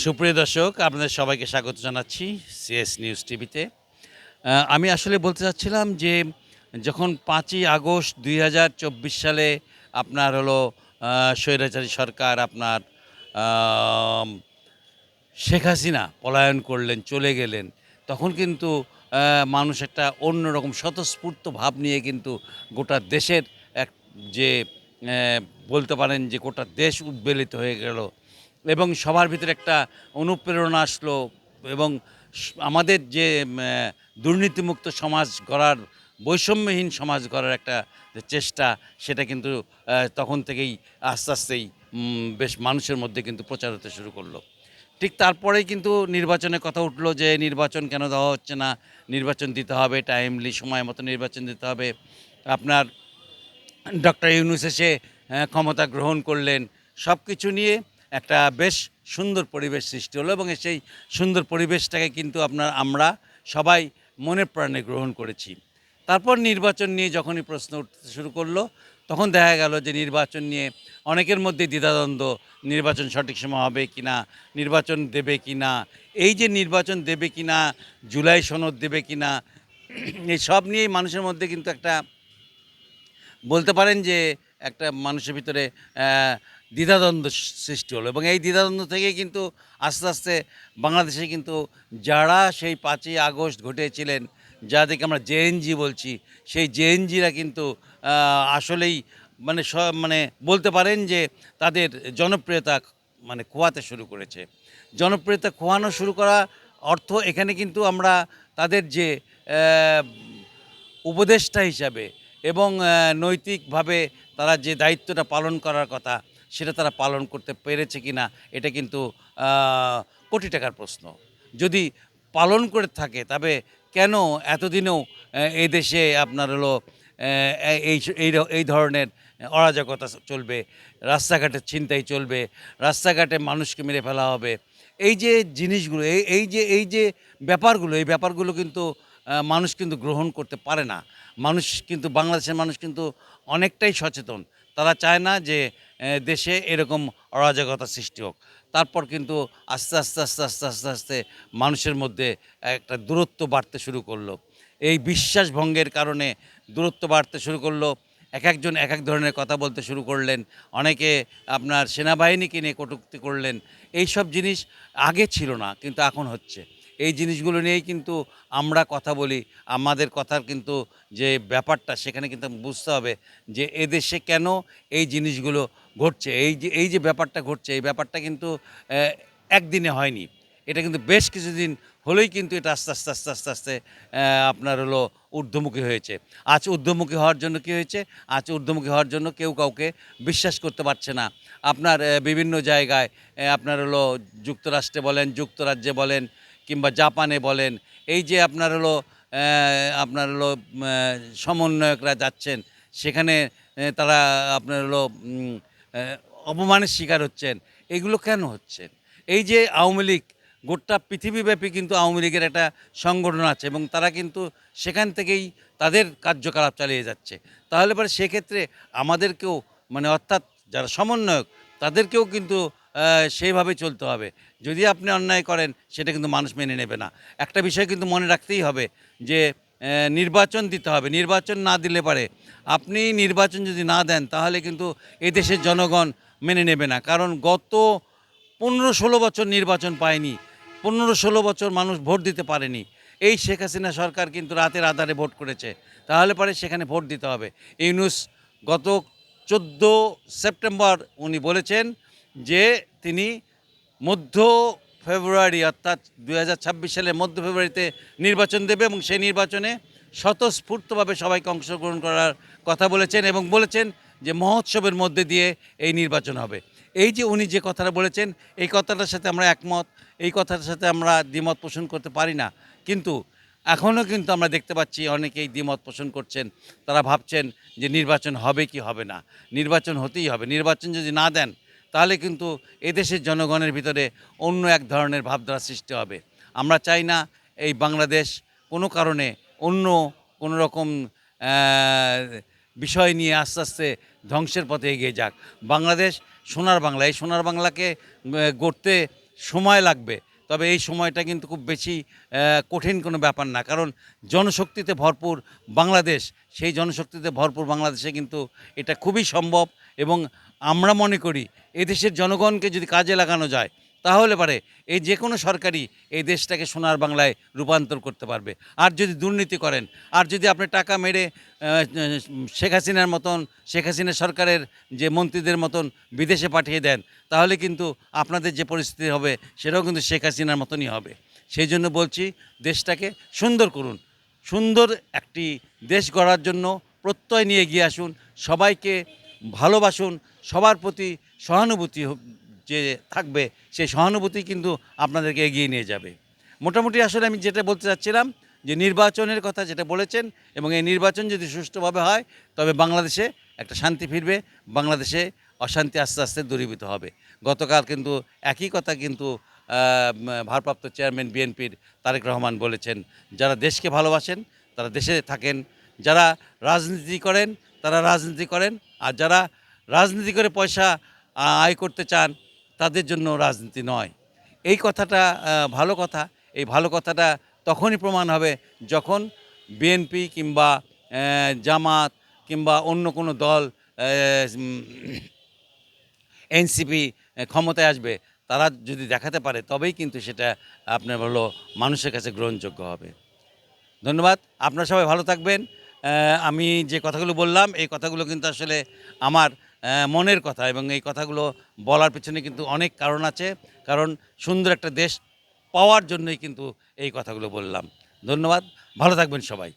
সুপ্রিয় দর্শক, আপনাদের সবাইকে স্বাগত জানাচ্ছি সিএস নিউজ টিভিতে আমি আসলে বলতে চাচ্ছিলাম যে যখন পাঁচই আগস্ট দুই হাজার চব্বিশ সালে আপনার হলো স্বৈরাচারী সরকার আপনার শেখ হাসিনা পলায়ন করলেন, চলে গেলেন, তখন কিন্তু মানুষ একটা অন্যরকম স্বতঃস্ফূর্ত ভাব নিয়ে কিন্তু গোটা দেশের এক যে বলতে পারেন যে গোটা দেশ উদ্বেলিত হয়ে গেল। এবং সবার ভিতরে একটা অনুপ্রেরণা আসলো এবং আমাদের যে দুর্নীতিমুক্ত সমাজ গড়ার, বৈষম্যহীন সমাজ গড়ার একটা চেষ্টা, সেটা কিন্তু তখন থেকেই আস্তে আস্তেই বেশ মানুষের মধ্যে কিন্তু প্রচার হতে শুরু করল। ঠিক তারপরেই কিন্তু নির্বাচনের কথা উঠল যে, নির্বাচন কেন দেওয়া হচ্ছে না? নির্বাচন দিতে হবে টাইমলি সময় মতো নির্বাচন দিতে হবে। আপনার ডক্টর ইউনুস এসে ক্ষমতা গ্রহণ করলেন। সব কিছু নিয়ে একটা বেশ সুন্দর পরিবেশ সৃষ্টি হলো এবং সেই সুন্দর পরিবেশটাকে কিন্তু আপনার আমরা সবাই মনে প্রাণে গ্রহণ করেছি। তারপর নির্বাচন নিয়ে যখনই প্রশ্ন উঠতে শুরু করল, তখন দেখা গেল যে নির্বাচন নিয়ে অনেকের মধ্যে দ্বিধাদ্বন্দ্ব, নির্বাচন সঠিক সময় হবে কি না নির্বাচন দেবে কি না এই যে নির্বাচন দেবে কি না জুলাই সনদ দেবে কি না এই সব নিয়েই মানুষের মধ্যে কিন্তু একটা বলতে পারেন যে একটা মানুষের ভিতরে দ্বিধাদ্বন্দ্ব সৃষ্টি হলো এবং এই দ্বিধাদ্বন্দ্ব থেকে কিন্তু আস্তে আস্তে বাংলাদেশে কিন্তু যারা সেই পাঁচই আগস্ট ঘটেছিলেন, যাদেরকে আমরা জেএনজি বলছি, সেই জেএনজিরা কিন্তু আসলেই মানে মানে বলতে পারেন যে তাদের জনপ্রিয়তা মানে খোয়াতে শুরু করেছে। জনপ্রিয়তা খোয়ানো শুরু করা অর্থ এখানে কিন্তু আমরা তাদের যে উপদেষ্টা হিসাবে এবং নৈতিকভাবে তারা যে দায়িত্বটা পালন করার কথা সেটা তারা পালন করতে পেরেছে কি না এটা কিন্তু কোটি টাকার প্রশ্ন। যদি পালন করে থাকে, তবে কেন এতদিনেও এই দেশে আপনার হলো এই এই ধরনের অরাজকতা চলবে, রাস্তাঘাটে ছিনতাই চলবে, রাস্তাঘাটে মানুষকে মেরে ফেলা হবে, এই যে জিনিসগুলো এই এই যে এই যে ব্যাপারগুলো, এই ব্যাপারগুলো কিন্তু মানুষ কিন্তু গ্রহণ করতে পারে না। মানুষ কিন্তু, বাংলাদেশের মানুষ কিন্তু অনেকটাই সচেতন। তারা চায় না যে দেশে এরকম অরাজকতা সৃষ্টি হোক। তারপর কিন্তু আস্তে আস্তে আস্তে আস্তে আস্তে আস্তে মানুষের মধ্যে একটা দূরত্ব বাড়তে শুরু করল। এই বিশ্বাস ভঙ্গের কারণে দূরত্ব বাড়তে শুরু করল। এক একজন এক এক ধরনের কথা বলতে শুরু করলেন। অনেকে আপনার সেনাবাহিনীকে নিয়ে কটূক্তি করলেন। এই সব জিনিস আগে ছিল না, কিন্তু এখন হচ্ছে। এই জিনিসগুলো নিয়েই কিন্তু আমরা কথা বলি। আমাদের কথার কিন্তু যে ব্যাপারটা, সেখানে কিন্তু বুঝতে হবে যে এদেশে কেন এই জিনিসগুলো ঘটছে। এই যে এই যে ব্যাপারটা ঘটছে, এই ব্যাপারটা কিন্তু একদিনে হয়নি। এটা কিন্তু বেশ কিছুদিন হলেই কিন্তু এটা আস্তে আস্তে আস্তে আস্তে আস্তে আপনার হলো ঊর্ধ্বমুখী হয়েছে। আজ ঊর্ধ্বমুখী হওয়ার জন্য কী হয়েছে? আজ ঊর্ধ্বমুখী হওয়ার জন্য কেউ কাউকে বিশ্বাস করতে পারছে না। আপনার বিভিন্ন জায়গায় আপনার হলো যুক্তরাষ্ট্রে বলেন, যুক্তরাজ্যে বলেন, কিংবা জাপানে বলেন, এই যে আপনার হলো আপনার হলো সমন্বয়করা যাচ্ছেন, সেখানে তারা আপনার হলো অপমানের শিকার হচ্ছেন। এগুলো কেন হচ্ছেন? এই যে আওয়ামী লীগ, গোটা পৃথিবীব্যাপী কিন্তু আওয়ামী লীগের একটা সংগঠন আছে এবং তারা কিন্তু সেখান থেকেই তাদের কার্যকলাপ চালিয়ে যাচ্ছে। তাহলে পরে সেক্ষেত্রে আমাদেরকেও মানে অর্থাৎ যারা সমন্বয়ক, তাদেরকেও কিন্তু সেইভাবে চলতে হবে। যদি আপনি অন্যায় করেন, সেটা কিন্তু মানুষ মেনে নেবে না। একটা বিষয় কিন্তু মনে রাখতেই হবে যে নির্বাচন দিতে হবে। নির্বাচন না দিলে পারে। আপনি নির্বাচন যদি না দেন, তাহলে কিন্তু এদেশের জনগণ মেনে নেবে না। কারণ গত পনেরো ষোলো বছর নির্বাচন পায়নি। পনেরো ষোলো বছর মানুষ ভোট দিতে পারেনি। এই শেখ হাসিনা সরকার কিন্তু রাতের আধারে ভোট করেছে। তাহলে পরে সেখানে ভোট দিতে হবে। ইউনুস গত চোদ্দ সেপ্টেম্বর উনি বলেছেন যে তিনি মধ্য ফেব্রুয়ারি অর্থাৎ দু সালের মধ্য ফেব্রুয়ারিতে নির্বাচন দেবে এবং সেই নির্বাচনে স্বতঃস্ফূর্তভাবে সবাইকে অংশগ্রহণ করার কথা বলেছেন এবং বলেছেন যে মহোৎসবের মধ্যে দিয়ে এই নির্বাচন হবে। এই যে উনি যে কথাটা বলেছেন, এই কথাটার সাথে আমরা একমত, এই কথাটার সাথে আমরা দ্বিমত পোষণ করতে পারি না। কিন্তু এখনও কিন্তু আমরা দেখতে পাচ্ছি অনেকেই দ্বিমত পোষণ করছেন। তারা ভাবছেন যে নির্বাচন হবে কি হবে না? নির্বাচন হতেই হবে। নির্বাচন যদি না দেন তাহলে কিন্তু এদেশের জনগণের ভিতরে অন্য এক ধরনের ভাবধারা সৃষ্টি হবে। আমরা চাই না এই বাংলাদেশ কোনো কারণে অন্য কোনো রকম বিষয় নিয়ে আস্তে আস্তে ধ্বংসের পথে এগিয়ে যাক। বাংলাদেশ সোনার বাংলা, এই সোনার বাংলাকে গড়তে সময় লাগবে। তবে এই সময়টা কিন্তু খুব বেশি কঠিন কোনো ব্যাপার না। কারণ জনশক্তিতে ভরপুর বাংলাদেশ, সেই জনশক্তিতে ভরপুর বাংলাদেশে কিন্তু এটা খুবই সম্ভব এবং আমরা মনে করি এদেশের জনগণকে যদি কাজে লাগানো যায় তাহলে পারে এই যে কোনো সরকারই এই দেশটাকে সোনার বাংলায় রূপান্তর করতে পারবে। আর যদি দুর্নীতি করেন, আর যদি আপনি টাকা মেরে শেখ হাসিনার মতন, শেখ হাসিনা সরকারের যে মন্ত্রীদের মতন বিদেশে পাঠিয়ে দেন, তাহলে কিন্তু আপনাদের যে পরিস্থিতি হবে, সেটাও কিন্তু শেখ হাসিনার মতনই হবে। সেই জন্য বলছি, দেশটাকে সুন্দর করুন। সুন্দর একটি দেশ গড়ার জন্য প্রত্যয় নিয়ে এগিয়ে আসুন। সবাইকে ভালোবাসুন। সবার প্রতি সহানুভূতি যে থাকবে, সেই সহানুভূতি কিন্তু আপনাদেরকে এগিয়ে নিয়ে যাবে। মোটামুটি আসলে আমি যেটা বলতে চাচ্ছিলাম, যে নির্বাচনের কথা যেটা বলেছেন, এবং এই নির্বাচন যদি সুষ্ঠুভাবে হয়, তবে বাংলাদেশে একটা শান্তি ফিরবে, বাংলাদেশে অশান্তি আস্তে আস্তে দূরীভূত হবে। গতকাল কিন্তু একই কথা কিন্তু ভারপ্রাপ্ত চেয়ারম্যান বিএনপির তারেক রহমান বলেছেন, যারা দেশকে ভালোবাসেন, তারা দেশে থাকেন, যারা রাজনীতি করেন, তারা রাজনীতি করেন, আর যারা রাজনীতি করে পয়সা আয় করতে চান তাদের জন্য রাজনীতি নয়। এই কথাটা ভালো কথা। এই ভালো কথাটা তখনই প্রমাণ হবে যখন বিএনপি কিংবা জামাত কিংবা অন্য কোনো দল এনসিপি ক্ষমতায় আসবে। তারা যদি দেখাতে পারে, তবেই কিন্তু সেটা আপনার হলো মানুষের কাছে গ্রহণযোগ্য হবে। ধন্যবাদ। আপনারা সবাই ভালো থাকবেন। আমি যে কথাগুলো বললাম, এই কথাগুলো কিন্তু আসলে আমার মনের কথা এবং এই কথাগুলো বলার পেছনে কিন্তু অনেক কারণ আছে। কারণ সুন্দর একটা দেশ পাওয়ার জন্যই কিন্তু এই কথাগুলো বললাম। ধন্যবাদ। ভালো থাকবেন সবাই।